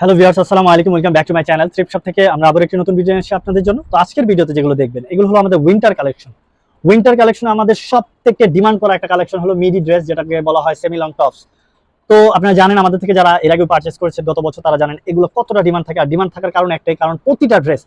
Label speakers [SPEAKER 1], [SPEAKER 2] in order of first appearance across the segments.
[SPEAKER 1] Hello viewers আসসালামু আলাইকুম welcome back to my channel trip shop থেকে আমরা আবার একটি নতুন ভিডিও এসেছি আপনাদের জন্য। তো আজকের ভিডিওতে যেগুলো দেখবেন, এগুলো হলো আমাদের উইন্টার কালেকশন উইন্টার কালেকশন আমাদের সব থেকে ডিমান্ড করা একটা কালেকশন হলো মিডি ড্রেস যেটাকে বলা হয় সেমি লং টপস তো আপনারা জানেন, আমাদের থেকে যারা এর আগে পারচেস করেছে, গত বছর তারা জানেন এগুলো কতটা ডিমান্ড থাকে। আর ডিমান্ড থাকার কারণ একটাই, কারণ প্রতিটা ড্রেস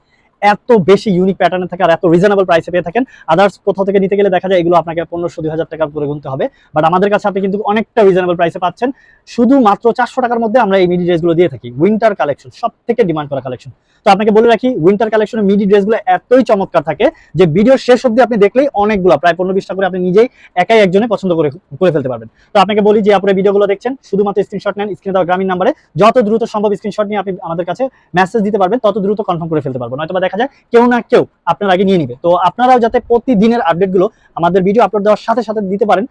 [SPEAKER 1] এত বেশি ইউনিক প্যাটার্নে থাকে আর এত রিজনেবল প্রাইসে পেয়ে থাকেন। আদার্স কোথাও থেকে নিতে গেলে দেখা যায় এগুলো আপনাকে পনেরোশো দুই হাজার টাকার করে গুনতে হবে। বাট আমাদের কাছে আপনি কিন্তু অনেকটা রিজনেবল প্রাইসে পাচ্ছেন। শুধু মাত্র চারশো টাকার মধ্যে আমরা এই মিডি ড্রেসগুলো দিয়ে থাকি। উইন্টার কালেকশন সব থেকে ডিমান্ড করা কালেকশন তো আপনাকে বলে রাখি উইন্টার কালেকশনের মিডি ড্রেসগুলো এতই চমৎকার থাকে যে ভিডিওর শেষ অব্দি আপনি দেখলেই অনেকগুলো, প্রায় পনেরো বিশটা করে আপনি নিজেই একাই একজনে পছন্দ করে করে ফেলতে পারবেন। তো আপনাকে বলি যে আপনার ভিডিওগুলো দেখছেন, শুধুমাত্র স্ক্রিনশট নেন স্ক্রিনে দেওয়া গ্রামীণ নাম্বারে যত দ্রুত সম্ভব স্ক্রিনশট নিয়ে আপনি আমাদের কাছে মেসেজ দিতে পারবেন, তত দ্রুত কনফার্ম করে ফেলতে পারবেন হয়তো বা দেখা যায়, কেউ না কেউ আপনার আগে নিয়ে নিবে। তো আপনারাও যাতে প্রতিদিনের আপডেটগুলো আমাদের ভিডিও আপলোড দেওয়ার সাথে সাথে দিতে পারেন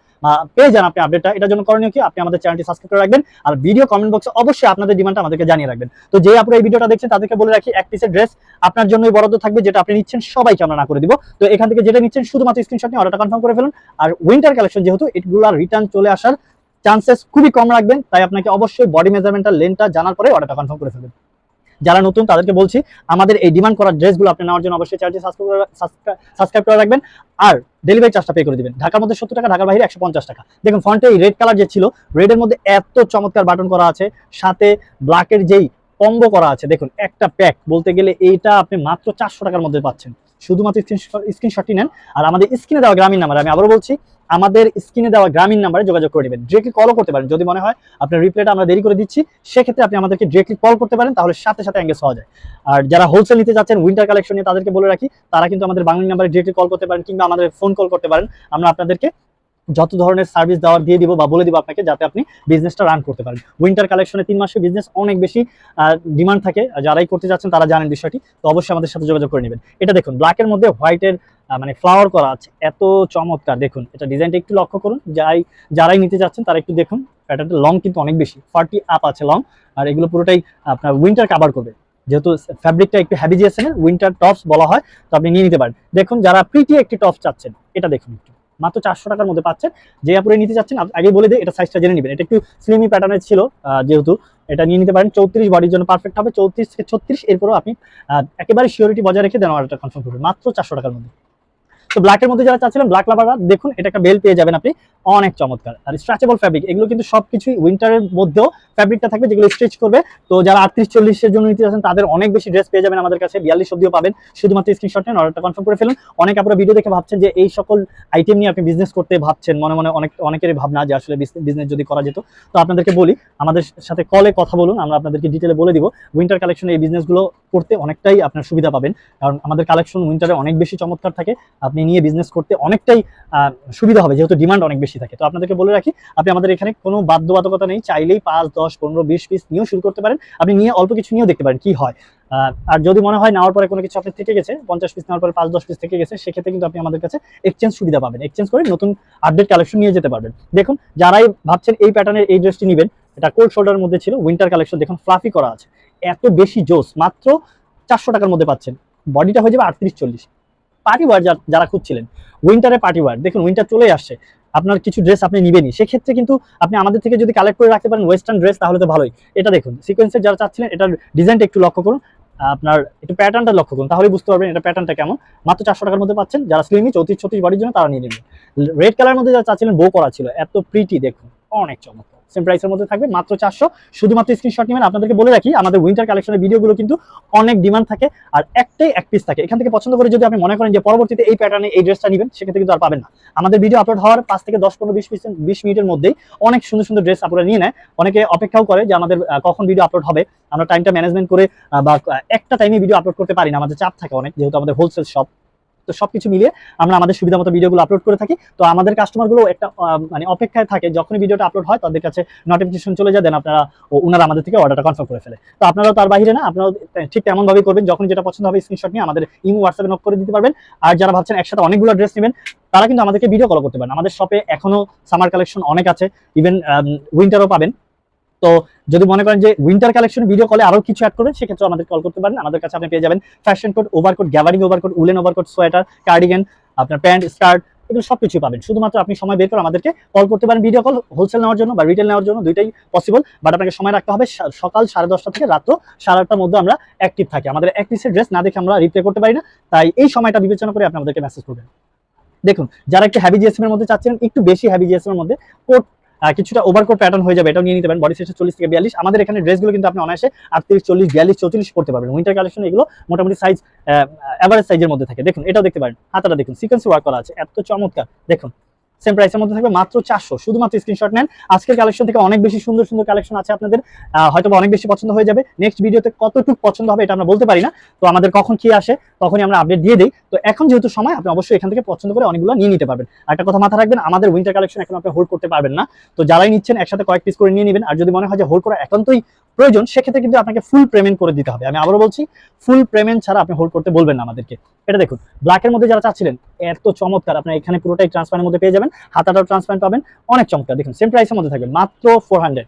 [SPEAKER 1] পেয়ে যান আপনি আপডেটটা এটার জন্য করণীয় কি? আপনি আমাদের চ্যানেলটি সাবস্ক্রাইব করে রাখবেন, আর ভিডিও কমেন্ট বক্সে অবশ্যই আপনাদের ডিমান্ডটা আমাদেরকে জানিয়ে রাখবেন। তো যে আপনারা এই ভিডিওটা দেখছেন, তাদেরকে বলে রাখি, এক পিসের ড্রেস আপনার জন্যই বরাদ্দ থাকবে, যেটা আপনি নিচ্ছেন, সবাইকে আমরা না করে দিব। তো এখান থেকে যেটা নিচ্ছেন, শুধুমাত্র স্ক্রিনশট নিয়ে অর্ডারটা কনফার্ম করে ফেলুন। আর উইন্টার কালেকশন যেহেতু, এগুলো রিটার্ন চলে আসার চান্সেস খুবই কম রাখবেন, তাই আপনাকে অবশ্যই বডি মেজারমেন্টাল লেনটা জানার পরে অর্ডারটা কনফার্ম করে ফেলবেন। যারা নতুন, তাদেরকে বলছি, আমাদের এই ডিমান্ড করা ড্রেসগুলো আপনি নেওয়ার জন্য অবশ্যই চ্যানেলটি সাবস্ক্রাইব করে রাখবেন। আর ডেলিভারি চার্জটা পে করে দিবেন। ঢাকার মধ্যে সত্তর টাকা, ঢাকার বাইরে একশো পঞ্চাশ টাকা। দেখুন ফ্রন্টে এই রেড কালার যে ছিল রেডের মধ্যে এত চমৎকার বাটন করা আছে। সাথে ব্ল্যাকের যেই কম্বো করা আছে, দেখুন, একটা প্যাক বলতে গেলে এইটা আপনি মাত্র চারশো টাকার মধ্যে পাচ্ছেন। শুধুমাত্র স্ক্রিনশটটি নেন। আর আমাদের স্ক্রিনে দেওয়া গ্রামীণ নাম্বার, আমি আবারও বলছি, আমাদের স্ক্রিনে দেওয়া গ্রামীণ নাম্বারে যোগাযোগ করে নেবেন। ডিরেক্টলি কলও করতে পারেন। যদি মনে হয় আপনার রিপ্লাইটা আমরা দেরি করে দিচ্ছি, সেক্ষেত্রে আপনি আমাদেরকে ডিরেক্টলি কল করতে পারেন, তাহলে সাথে সাথে অ্যাঙ্গেজ হওয়া যায়। আর যারা হোলসেল নিতে যাচ্ছেন উইন্টার কালেকশন নিয়ে তাদেরকে বলে রাখি, তারা কিন্তু আমাদের বাংলা নাম্বারে ডিরেক্টলি কল করতে পারেন, কিংবা আমাদের ফোন কল করতে পারেন। আমরা আপনাদেরকে যত ধরনের সার্ভিস দেওয়ার দিয়ে দিব বা বলে দিব আপনাকে যাতে আপনি বিজনেসটা রান করতে পারেন। উইন্টার কালেকশনে তিন মাসের বিজনেস অনেক বেশি ডিমান্ড থাকে। যারাই করতে যাচ্ছেন তারা জানেন বিষয়টি। তো অবশ্যই আমাদের সাথে যোগাযোগ করে নেবেন। এটা দেখুন ব্ল্যাকের মধ্যে হোয়াইটের মানে ফ্লাওয়ার করা আছে। এত চমৎকার, দেখুন। এটা ডিজাইনটা একটু লক্ষ্য করুন। যাই, যারাই নিতে যাচ্ছেন তারা একটু দেখুন। প্যাটার্নটা লং কিন্তু অনেক বেশি। ফার্টি আপ আছে লং আর এগুলো পুরোটাই আপনার উইন্টার কাভার করবে। যেহেতু ফ্যাব্রিকটা একটু হ্যাভি জিএসএম উইন্টার টপস বলা হয়, তো আপনি নিয়ে নিতে পারেন। দেখুন, যারা প্রিটি একটি টপস চাচ্ছেন, এটা দেখুন একটু। মাত্র চারশো টাকার মধ্যে পাচ্ছেন যে আপনি নিতে চাচ্ছেন আগে বলে দিই এটা সাইজটা জেনে নেবেন। এটা একটু স্লিমি প্যাটার্নের ছিল যেহেতু। এটা নিয়ে নিতে পারেন, চৌত্রিশ বডির জন্য পারফেক্ট হবে, চৌত্রিশ থেকে ছত্রিশ, এরপরও আপনি একেবারে সিওরিটি বজায় রেখে দেন অর্ডারটা কনফার্ম করবেন মাত্র চারশো টাকার মধ্যে। তো ব্ল্যাকের মধ্যে যারা চাচ্ছিলেন ব্ল্যাক লাভাররা দেখুন, এটা একটা বেল পেয়ে যাবেন আপনি। অনেক চমৎকার। আর স্ট্রেচেবল ফ্যাব্রিক এগুলো কিন্তু সবকিছুই উইন্টারের মধ্যেও ফ্যাব্রিকটা থাকবে, যেগুলো স্ট্রেচ করবে। তো যারা আটত্রিশ, চল্লিশের জন্য নিতে চাচ্ছেন, তাদের অনেক বেশি ড্রেস পেয়ে যাবেন আমাদের কাছে। বিয়াল্লিশ অব্দিও পাবেন। শুধুমাত্র স্ক্রিনশট নেন অর্ডারটা কনফার্ম করে ফেলুন। অনেক আপনারা ভিডিও দেখে ভাবছেন যে এই সকল আইটেম নিয়ে আপনি বিজনেস করতে ভাবছেন। মনে মনে অনেক, অনেকেরই ভাবনা যে আসলে বিজনেস যদি করা যেত। তো আপনাদেরকে বলি, আমাদের সাথে কলে কথা বলুন, আমরা আপনাদেরকে ডিটেলে বলে দিব। উইন্টার কালেকশনে এই বিজনেসগুলো করতে অনেকটাই আপনার সুবিধা পাবেন। কারণ আমাদের কালেকশন উইন্টারে অনেক বেশি চমৎকার থাকে। আপনি নিয়ে বিজনেস করতে অনেকটাই সুবিধা হবে, যেহেতু ডিমান্ড অনেক বেশি থাকে। তো আপনাদেরকে বলে রাখি, আপনি আমাদের এখানে কোনো বাধ্যবাধকতা নেই, চাইলেই পাঁচ, দশ, পনেরো, বিশ পিস নিয়েও শুরু করতে পারেন। আপনি নিয়ে অল্প কিছু নিয়েও দেখতে পারেন কি হয়। আর যদি মনে হয় নেওয়ার পরে কোনো কিছু আপনি থেকে গেছে, পঞ্চাশ পিস নেওয়ার পরে পাঁচ, দশ পিস থেকে গেছে, সেক্ষেত্রে কিন্তু আপনি আমাদের কাছে এক্সচেঞ্জ সুবিধা পাবেন। এক্সচেঞ্জ করে নতুন আপডেট কালেকশন নিয়ে যেতে পারবেন। দেখুন, যারাই ভাবছেন এই প্যাটার্নের এই ড্রেসটি নেবেন, এটা কোল্ড শোল্ডারের মধ্যে ছিল উইন্টার কালেকশন দেখুন ফ্লাফি করা আছে। এত বেশি জোস, মাত্র চারশো টাকার মধ্যে পাচ্ছেন। বডিটা হয়ে যাবে আটত্রিশ, চল্লিশ। পার্টি ওয়ার যারা খুঁজছিলেন উইন্টারে পার্টি ওয়ার দেখুন উইন্টার চলেই আসছে, আপনার কিছু ড্রেস আপনি নিবেনই, সেক্ষেত্রে কিন্তু আপনি আমাদের থেকে যদি কালেক্ট করে রাখতে পারেন ওয়েস্টার্ন ড্রেস তাহলে তো ভালোই। এটা দেখুন সিকোয়েন্সের যারা চাচ্ছিলেন, এটার ডিজাইনটা একটু লক্ষ্য করুন, আপনার একটু প্যাটার্নটা লক্ষ্য করুন তাহলে বুঝতে পারবেন এটা প্যাটার্নটা কেমন। মাত্র চারশো টাকার মধ্যে পাচ্ছেন, যারা স্লিমি চৌত্রিশ, ছত্রিশ বাড়ির জন্য তারা নিয়ে নেবেন। রেড কালার মধ্যে যারা চাচ্ছিলেন বো করা ছিল, এত প্রিটি দেখুন, অনেক চমৎকার। সেম প্রাইসের মধ্যে থাকবে, মাত্র চারশো। শুধুমাত্র স্ক্রিনশট নেবেন, আপনাদেরকে বলে রাখি, আমাদের উইন্টার কালেকশনের ভিডিওগুলো কিন্তু অনেক ডিমান্ড থাকে, আর একটাই এক পিস থাকে। এখান থেকে পছন্দ করে যদি আপনি মনে করেন যে পরবর্তীতে এই প্যাটার্নে এই ড্রেসটা নেবেন, সেক্ষেত্রে কিন্তু আর পাবেন না। আমাদের ভিডিও আপলোড হওয়ার পাঁচ থেকে দশ, পনেরো, বিশ বিশ মিনিটের মধ্যেই অনেক সুন্দর সুন্দর ড্রেস আপনারা নিয়ে নেয়। অনেকে অপেক্ষাও করে যে আমাদের কখন ভিডিও আপলোড হবে। আমরা টাইমটা ম্যানেজমেন্ট করে বা একটা টাইমে ভিডিও আপলোড করতে পারি না। আমাদের চাপ থাকে অনেক, যেহেতু আমাদের হোলসেল শপ তো সবকিছু মিলিয়ে আমরা আমাদের সুবিধা মতো ভিডিওগুলো আপলোড করে থাকি। তো আমাদের কাস্টমারগুলো একটা মানে অপেক্ষায় থাকে, যখনই ভিডিওটা আপলোড হয় তাদের কাছে নোটিফিকেশন চলে যায় দেন আপনারা ওনারা আমাদের থেকে অর্ডারটা কনফার্ম করে ফেলে। তো আপনারাও তার বাইরে না, আপনারাও ঠিক তেমন ভাবেই করবেন যখন যেটা পছন্দ হবে স্ক্রিনশট নিয়ে আমাদের ইমো হোয়াটসঅ্যাপে নক করে দিতে পারবেন। আর যারা ভাবছেন একসাথে অনেকগুলো ড্রেস নেবেন, তারা কিন্তু আমাদেরকে ভিডিও কল করতে পারেন। আমাদের শপে এখনও সামার কালেকশন অনেক আছে ইভেন উইন্টারও পাবেন। তো যদি মনে করেন যে উইন্টার কালেকশন ভিডিও কলে আরও কিছু অ্যাড করবেন, সেক্ষেত্রে আমাদের কল করতে পারেন। আমাদের কাছে আপনি পেয়ে যাবেন fashion code overcoat গ্যাভারিং overcoat woollen overcoat sweater cardigan আপনার প্যান্ট স্কার্ট এগুলো সব কিছু পাবেন। শুধুমাত্র আপনি সময় বের করে আমাদেরকে কল করতে পারেন ভিডিও কল হোলসেল নেওয়ার জন্য বা রিটেল নেওয়ার জন্য, দুইটাই পসিবল বাট আপনাকে সময় রাখতে হবে সকাল সাড়ে দশটা থেকে রাত্র সাড়ে আটটার মধ্যে আমরা অ্যাক্টিভ থাকি। আমাদের পিসের ড্রেস না দেখে আমরা রিপ্লে করতে পারি না। তাই এই সময়টা বিবেচনা করে আপনি আমাদেরকে মেসেজ করবেন। দেখুন, যারা একটু হ্যাভি জিএসএম এর মধ্যে চাচ্ছেন, একটু বেশি হ্যাভি জিএসএম এর মধ্যে কোট কিছুটা ওভারকোট প্যাটার্ন হয়ে যাবে, এটাও নিয়ে নিতে পারেন। বডি সাইজটা চল্লিশ থেকে বিয়াল্লিশ। আমাদের এখানে ড্রেসগুলো কিন্তু আপনি অনায়াসে আটত্রিশ, চল্লিশ, বিয়াল্লিশ, চৌত্রিশ পড়তে পারবেন। উইন্টার কালেকশন এগুলো মোটামুটি সাইজ অ্যাভারেজ সাইজের মধ্যে থাকে। দেখুন, এটাও দেখতে পারেন। হাতাটা দেখুন সিকোয়েন্স ওয়ার্ক করা আছে। এত চমৎকার। দেখুন সেম প্রাইসের মধ্যে থাকবে মাত্র চারশো। শুধুমাত্র স্ক্রিনশট নেন। আজকের কালেকশন থেকে অনেক বেশি সুন্দর সুন্দর কালেকশন আছে আপনাদের। হয়তো অনেক বেশি পছন্দ হয়ে যাবে। নেক্সট ভিডিওতে কতটুকু পছন্দ হবে এটা আমরা বলতে পারি না। তো আমাদের কখন কি আসে, তখনই আমরা আপডেট দিয়ে দিই। তো এখন যেহেতু সময়, আপনি অবশ্যই এখান থেকে পছন্দ করে অনেকগুলো নিয়ে নিতে পারবেন। একটা কথা মাথা রাখবেন, আমাদের উইন্টার কালেকশন এখন আপনি হোল্ড করতে পারবেন না। তো যারাই নিচ্ছেন, একসাথে কয়েক পিস করে নিয়ে নেবেন। আর যদি মনে হয় যে হোল্ড করা একান্তই প্রয়োজন, সেক্ষেত্রে কিন্তু আপনাকে ফুল পেমেন্ট করে দিতে হবে। আমি আবারও বলছি ফুল পেমেন্ট ছাড়া আপনি হোল্ড করতে বলবেন না আমাদেরকে। এটা দেখুন ব্ল্যাকের মধ্যে যারা চাচ্ছিলেন, এত চমৎকার, আপনার এখানে পুরোটাই ট্রান্সফারের মধ্যে পেয়ে যাবেন, হাতাটাও ট্রান্সপারেন্ট পাবেন, অনেক চমৎকার। দেখুন সেম প্রাইসের মধ্যে থাকবে, মাত্র ফোর হান্ড্রেড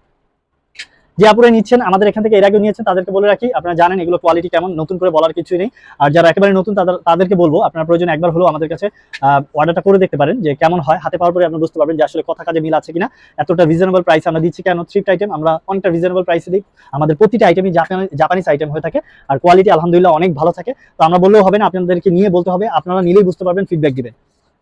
[SPEAKER 1] যে আপুরে নিচ্ছেন, আমাদের এখান থেকে এর আগেও নিয়েছেন, তাদেরকে বলে রাখি, আপনারা জানেন এগুলো কোয়ালিটি কেমন, নতুন করে বলার কিছুই নেই। আর যারা একেবারে নতুন, তাদের তাদেরকে বলব, আপনার প্রয়োজন একবার হলেও আমাদের কাছে অর্ডারটা করে দেখতে পারেন, যে কেমন হয়, হাতে পাওয়ার পরে আপনি বুঝতে পারবেন যে আসলে কথা কাজে মিল আছে কিনা, এতটা রিজনেবল প্রাইস আমরা দিচ্ছি কেন থ্রিফট আইটেম আমরা অনেকটা রিজনেবল প্রাইসে দিই, আমাদের প্রতিটা আইটেমই জাপানিজ আইটেম হয়ে থাকে, আর কোয়ালিটি আলহামদুলিল্লাহ অনেক ভালো থাকে। তো আমরা বললেও হবে না, আপনাদেরকে নিয়ে বলতে হবে, আপনারা নিলেই বুঝতে পারবেন ফিডব্যাক দিবেন।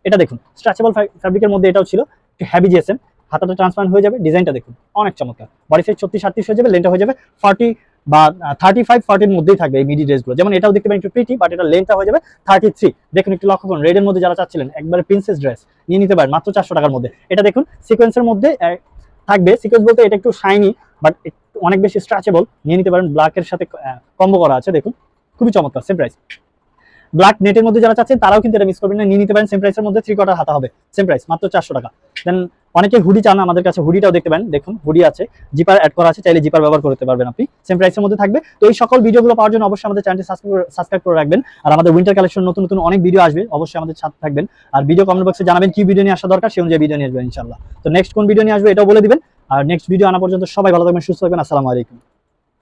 [SPEAKER 1] এটা দেখুন স্ট্রেচেবল ফ্যাব্রিকের মধ্যে এটাও ছিল হ্যাভি জিএসএম হাতাটা ট্রান্সপারেন্ট হয়ে যাবে ডিজাইনটা দেখুন, অনেক চমৎকার। বডি সাইজ ছত্রিশ, আটত্রিশ হয়ে যাবে লেনটা হয়ে যাবে ফর্টি বা থার্টি ফাইভ ফর্টির মধ্যেই থাকবে এই মিডি ড্রেসগুলো যেমন এটাও দেখতে পাবেন একটু প্রিটি বাট এটা লেনটা হয়ে যাবে থার্টি থ্রি দেখুন একটু লক্ষ্য করুন রেডের মধ্যে যারা চাচ্ছিলেন, একবারে প্রিন্সেস ড্রেস নিয়ে নিতে পারেন, মাত্র চারশো টাকার মধ্যে। এটা দেখুন সিকোয়েন্সের মধ্যে থাকবে। সিকোয়েন্স বলতে এটা একটু শাইনি বাট অনেক বেশি স্ট্রেচেবল নিয়ে নিতে পারেন ব্ল্যাকের সাথে কম্বো করা আছে, দেখুন। খুবই চমৎকার সেম প্রাইস ব্ল্যাক নেটের মধ্যে যারা চাচ্ছেন, তারাও কিন্তু এটা মিস করবেন না। নিয়ে নিতে পারেন সেম প্রাইসের মধ্যে থ্রি কোয়ার্টার হাতা হবে। সেম প্রাইস মাত্র চারশো টাকা। দেন অনেকে হুডি চান, আমাদের কাছে হুডিটাও দেখতে পারেন। দেখুন হুডি আছে জিপার অ্যাড করা আছে, চাইলে জিপার ব্যবহার করতে পারবেন আপনি। সেম প্রাইসের মধ্যে থাকবে। তো এই সকল ভিডিওগুলো পাওয়ার জন্য অবশ্যই আমাদের চ্যানেলটি সাবস্ক্রাইব করে রাখবেন। আর আমাদের উইন্টার কালেকশন নতুন নতুন অনেক ভিডিও আসবে, অবশ্যই আমাদের সাথে থাকবেন। আর ভিডিও কমেন্ট বক্সে জানাবেন কি ভিডিও নিয়ে আসা দরকার, সেই অনুযায়ী ভিডিও নিয়ে আসবেন ইনশাল্লাহ তো নেক্সট কোন ভিডিও নিয়ে আসবে, এটাও বলে দিবেন। আর নেক্সট ভিডিও আনা পর্যন্ত সবাই ভালো থাকবেন, সুস্থ থাকবেন। আসসালামু আলাইকুম।